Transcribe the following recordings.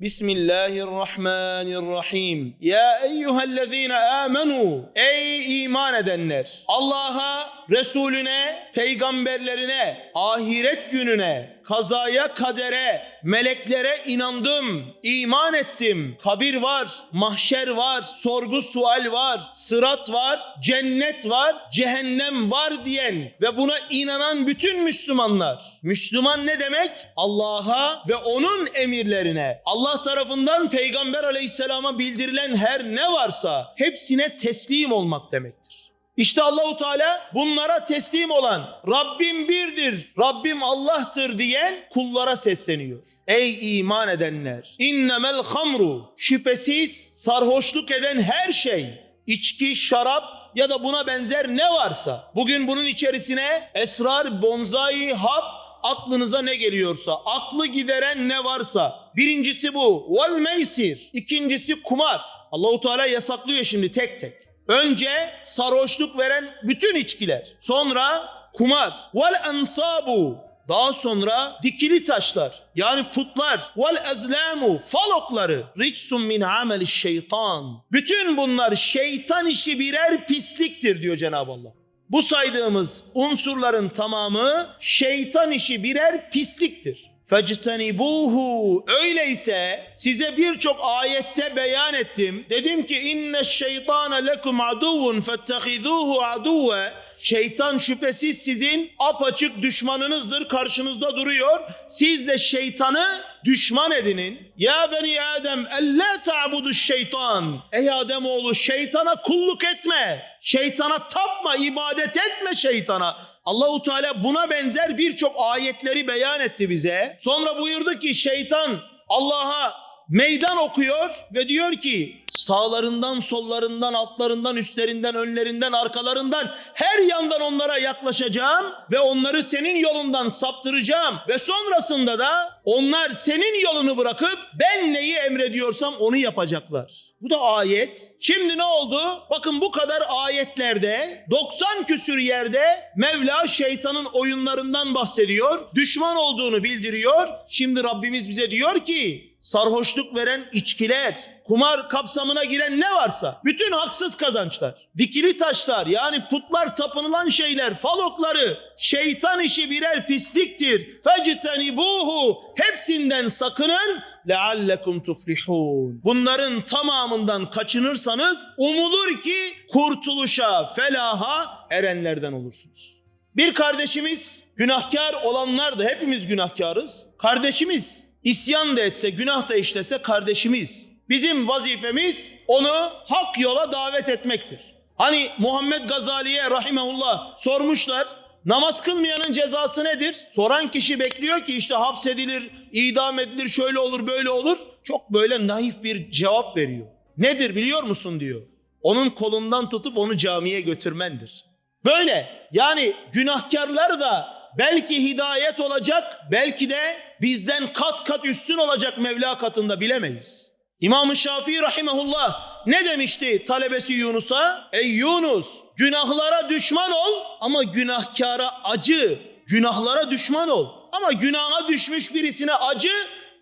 Bismillahirrahmanirrahim. Ya eyyühellezine amenu. Ey iman edenler. Allah'a, Resulüne, peygamberlerine, ahiret gününe, kazaya, kadere, meleklere inandım, iman ettim. Kabir var, mahşer var, sorgu sual var, sırat var, cennet var, cehennem var diyen ve buna inanan bütün Müslümanlar. Müslüman ne demek? Allah'a ve onun emirlerine, Allah tarafından Peygamber aleyhisselama bildirilen her ne varsa hepsine teslim olmak demektir. İşte Allahu Teala bunlara teslim olan Rabbim birdir, Rabbim Allah'tır diyen kullara sesleniyor. Ey iman edenler! İnnemel hamru şüphesiz sarhoşluk eden her şey, içki, şarap ya da buna benzer ne varsa bugün bunun içerisine esrar, bonzai, hap aklınıza ne geliyorsa, aklı gideren ne varsa. Birincisi bu. Vel meysir. İkincisi kumar. Allahu Teala yasaklıyor şimdi tek tek. Önce sarhoşluk veren bütün içkiler. Sonra kumar. Vel ensabu. Daha sonra dikili taşlar yani putlar vel ezlamu falokları ritsun min ameli şeytan. Bütün bunlar şeytan işi birer pisliktir diyor Cenab-ı Allah. Bu saydığımız unsurların tamamı şeytan işi birer pisliktir. Fectenibuhu. Öyleyse size birçok ayette beyan ettim. Dedim ki inne şeytane lekum aduvun fettehizuhu aduve. Şeytan şüphesiz sizin apaçık düşmanınızdır. Karşınızda duruyor. Siz de şeytanı düşman edinin. Ya beni Adem elle ta'budu şeytan. Ey Adem oğlu şeytana kulluk etme. Şeytana tapma, ibadet etme şeytana. Allahu Teala buna benzer birçok ayetleri beyan etti bize. Sonra buyurdu ki şeytan Allah'a meydan okuyor ve diyor ki sağlarından, sollarından, altlarından, üstlerinden, önlerinden, arkalarından her yandan onlara yaklaşacağım ve onları senin yolundan saptıracağım ve sonrasında da onlar senin yolunu bırakıp ben neyi emrediyorsam onu yapacaklar. Bu da ayet. Şimdi ne oldu? Bakın bu kadar ayetlerde 90 küsür yerde Mevla şeytanın oyunlarından bahsediyor. Düşman olduğunu bildiriyor. Şimdi Rabbimiz bize diyor ki sarhoşluk veren içkiler, kumar kapsamına giren ne varsa bütün haksız kazançlar, dikili taşlar yani putlar tapınılan şeyler, falokları, şeytan işi birer pisliktir. Fectenibuhu hepsinden sakının leallekum tuflihun. Bunların tamamından kaçınırsanız umulur ki kurtuluşa, felaha erenlerden olursunuz. Bir kardeşimiz günahkar olanlar da hepimiz günahkarız. Kardeşimiz isyan da etse, günah da işlese kardeşimiz. Bizim vazifemiz onu hak yola davet etmektir. Hani Muhammed Gazali'ye rahimehullah sormuşlar. Namaz kılmayanın cezası nedir? Soran kişi bekliyor ki işte hapsedilir, idam edilir, şöyle olur, böyle olur. Çok böyle naif bir cevap veriyor. Nedir biliyor musun diyor. Onun kolundan tutup onu camiye götürmendir. Böyle yani günahkarlar da belki hidayet olacak, belki de bizden kat kat üstün olacak Mevla katında bilemeyiz. İmam-ı Şafii rahimehullah ne demişti talebesi Yunus'a? Ey Yunus günahlara düşman ol ama günahkara acı. Günahlara düşman ol ama günaha düşmüş birisine acı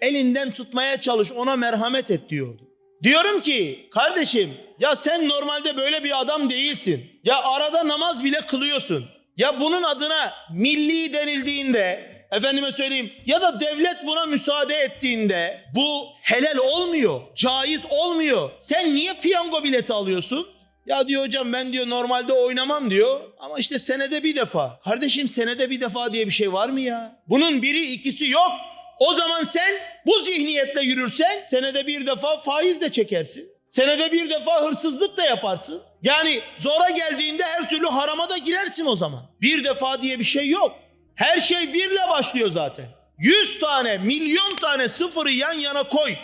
elinden tutmaya çalış ona merhamet et diyordu. Diyorum ki kardeşim ya sen normalde böyle bir adam değilsin. Ya arada namaz bile kılıyorsun. Ya bunun adına milli denildiğinde efendime söyleyeyim ya da devlet buna müsaade ettiğinde bu helal olmuyor, caiz olmuyor. Sen niye piyango bileti alıyorsun? Ya diyor hocam ben diyor normalde oynamam diyor ama işte senede bir defa. Kardeşim senede bir defa diye bir şey var mı ya? Bunun biri ikisi yok. O zaman sen bu zihniyetle yürürsen senede bir defa faiz de çekersin. Senede bir defa hırsızlık da yaparsın. Yani zora geldiğinde her türlü harama da girersin o zaman. Bir defa diye bir şey yok. Her şey birle başlıyor zaten. Yüz tane, milyon tane sıfırı yan yana koy.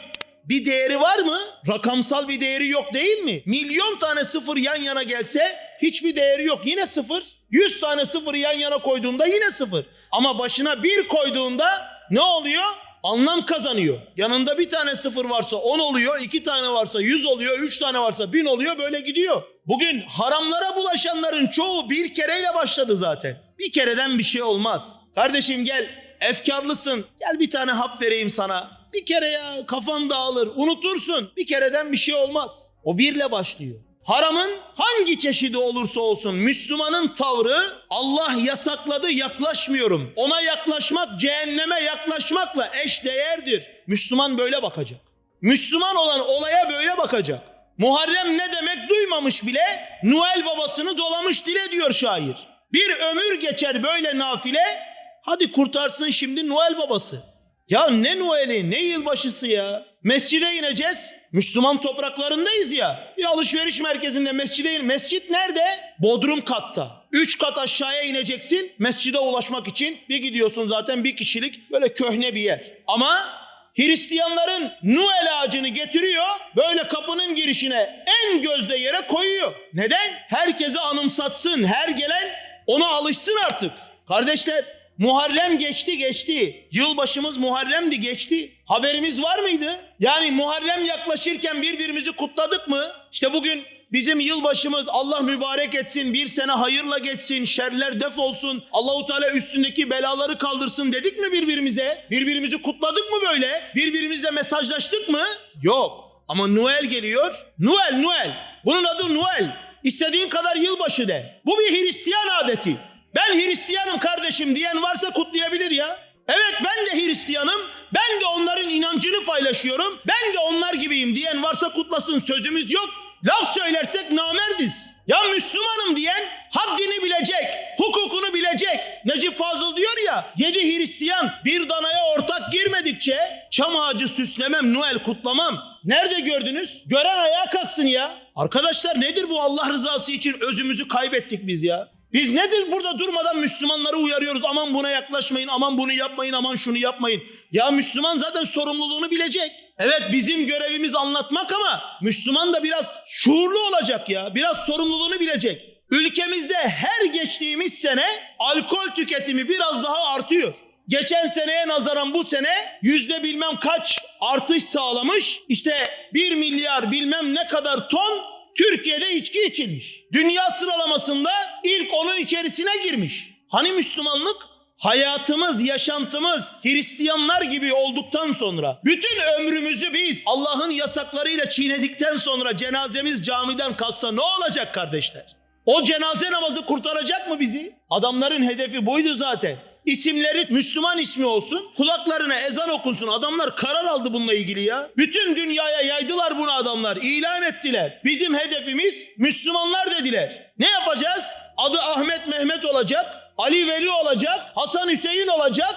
Bir değeri var mı? Rakamsal bir değeri yok değil mi? Milyon tane sıfır yan yana gelse hiçbir değeri yok. Yine sıfır. Yüz tane sıfırı yan yana koyduğunda yine sıfır. Ama başına bir koyduğunda ne oluyor? Anlam kazanıyor. Yanında bir tane sıfır varsa 10 oluyor, iki tane varsa 100 oluyor, üç tane varsa 1000 oluyor böyle gidiyor. Bugün haramlara bulaşanların çoğu bir kereyle başladı zaten. Bir kereden bir şey olmaz. Kardeşim gel efkarlısın. Gel bir tane hap vereyim sana. Bir kere ya kafan dağılır, unutursun. Bir kereden bir şey olmaz. O birle başlıyor. Haramın hangi çeşidi olursa olsun Müslümanın tavrı Allah yasakladı yaklaşmıyorum. Ona yaklaşmak cehenneme yaklaşmakla eş değerdir. Müslüman böyle bakacak. Müslüman olan olaya böyle bakacak. Muharrem ne demek duymamış bile Noel babasını dolamış dile diyor şair. Bir ömür geçer böyle nafile hadi kurtarsın şimdi Noel babası. Ya ne Noel'i ne yılbaşısı ya. Mescide ineceğiz. Müslüman topraklarındayız ya. Bir alışveriş merkezinde mescide in. Mescit nerede? Bodrum katta. Üç kat aşağıya ineceksin mescide ulaşmak için. Bir gidiyorsun zaten bir kişilik böyle köhne bir yer. Ama Hristiyanların Noel ağacını getiriyor böyle kapının girişine en gözde yere koyuyor. Neden? Herkese anımsatsın. Her gelen ona alışsın artık. Kardeşler Muharrem geçti geçti. Yılbaşımız Muharrem'di geçti. Haberimiz var mıydı? Yani Muharrem yaklaşırken birbirimizi kutladık mı? İşte bugün bizim yılbaşımız Allah mübarek etsin. Bir sene hayırla geçsin. Şerler def olsun. Allahu Teala üstündeki belaları kaldırsın dedik mi birbirimize? Birbirimizi kutladık mı böyle? Birbirimizle mesajlaştık mı? Yok. Ama Noel geliyor. Noel Noel. Bunun adı Noel. İstediğin kadar yılbaşı de. Bu bir Hristiyan adeti. Ben Hristiyanım kardeşim diyen varsa kutlayabilir ya. Evet ben de Hristiyanım. Ben de onların inancını paylaşıyorum. Ben de onlar gibiyim diyen varsa kutlasın. Sözümüz yok. Laf söylersek namerdiz. Ya Müslümanım diyen haddini bilecek, hukukunu bilecek. Necip Fazıl diyor ya, yedi Hristiyan bir danaya ortak girmedikçe çam ağacı süslemem, Noel kutlamam. Nerede gördünüz? Gören ayağa kalksın ya. Arkadaşlar nedir bu Allah rızası için özümüzü kaybettik biz ya. Biz nedir burada durmadan Müslümanları uyarıyoruz. Aman buna yaklaşmayın, aman bunu yapmayın, aman şunu yapmayın. Ya Müslüman zaten sorumluluğunu bilecek. Evet bizim görevimiz anlatmak ama Müslüman da biraz şuurlu olacak ya. Biraz sorumluluğunu bilecek. Ülkemizde her geçtiğimiz sene alkol tüketimi biraz daha artıyor. Geçen seneye nazaran bu sene yüzde bilmem kaç artış sağlamış. İşte bir milyar bilmem ne kadar ton Türkiye'de içki içilmiş. Dünya sıralamasında ilk onun içerisine girmiş. Hani Müslümanlık? Hayatımız, yaşantımız Hristiyanlar gibi olduktan sonra bütün ömrümüzü biz Allah'ın yasaklarıyla çiğnedikten sonra cenazemiz camiden kalksa ne olacak kardeşler? O cenaze namazı kurtaracak mı bizi? Adamların hedefi buydu zaten. İsimleri Müslüman ismi olsun. Kulaklarına ezan okunsun. Adamlar karar aldı bununla ilgili ya. Bütün dünyaya yaydılar bunu adamlar. ilan ettiler. Bizim hedefimiz Müslümanlar dediler. Ne yapacağız? Adı Ahmet Mehmet olacak. Ali Veli olacak. Hasan Hüseyin olacak.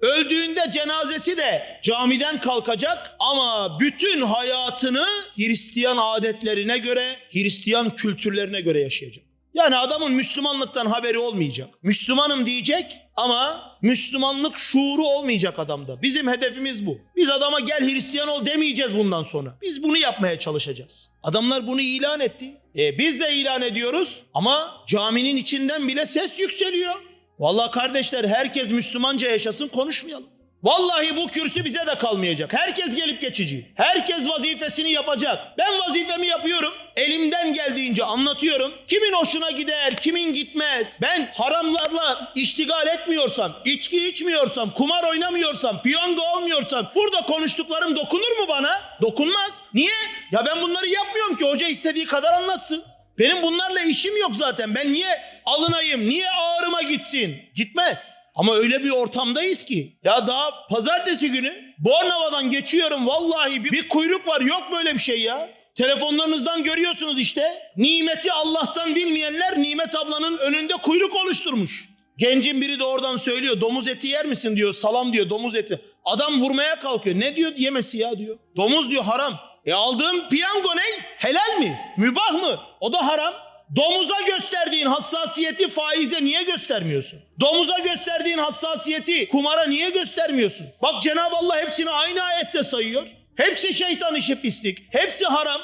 Öldüğünde cenazesi de camiden kalkacak ama bütün hayatını Hristiyan adetlerine göre, Hristiyan kültürlerine göre yaşayacak. Yani adamın Müslümanlıktan haberi olmayacak. Müslümanım diyecek ama Müslümanlık şuuru olmayacak adamda. Bizim hedefimiz bu. Biz adama gel Hristiyan ol demeyeceğiz bundan sonra. Biz bunu yapmaya çalışacağız. Adamlar bunu ilan etti. E, biz de ilan ediyoruz ama caminin içinden bile ses yükseliyor. Vallahi kardeşler herkes Müslümanca yaşasın konuşmayalım. Vallahi bu kürsü bize de kalmayacak. Herkes gelip geçici. Herkes vazifesini yapacak. Ben vazifemi yapıyorum. Elimden geldiğince anlatıyorum. Kimin hoşuna gider, kimin gitmez. Ben haramlarla iştigal etmiyorsam, içki içmiyorsam, kumar oynamıyorsam, piyango olmuyorsam burada konuştuklarım dokunur mu bana? Dokunmaz. Niye? Ya ben bunları yapmıyorum ki hoca istediği kadar anlatsın. Benim bunlarla işim yok zaten. Ben niye alınayım, niye ağrıma gitsin? Gitmez. Ama öyle bir ortamdayız ki. Ya daha pazartesi günü Bornova'dan geçiyorum vallahi bir, bir kuyruk var yok böyle bir şey ya. Telefonlarınızdan görüyorsunuz işte. Nimeti Allah'tan bilmeyenler Nimet ablanın önünde kuyruk oluşturmuş. Gencin biri de oradan söylüyor domuz eti yer misin diyor salam diyor domuz eti. Adam vurmaya kalkıyor ne diyor yemesi ya diyor. Domuz diyor haram. E aldığım piyango ne? Helal mi? Mübah mı? O da haram. Domuza gösterdiğin hassasiyeti faize niye göstermiyorsun? Domuza gösterdiğin hassasiyeti kumara niye göstermiyorsun? Bak Cenab-ı Allah hepsini aynı ayette sayıyor. Hepsi şeytan işi pislik. Hepsi haram.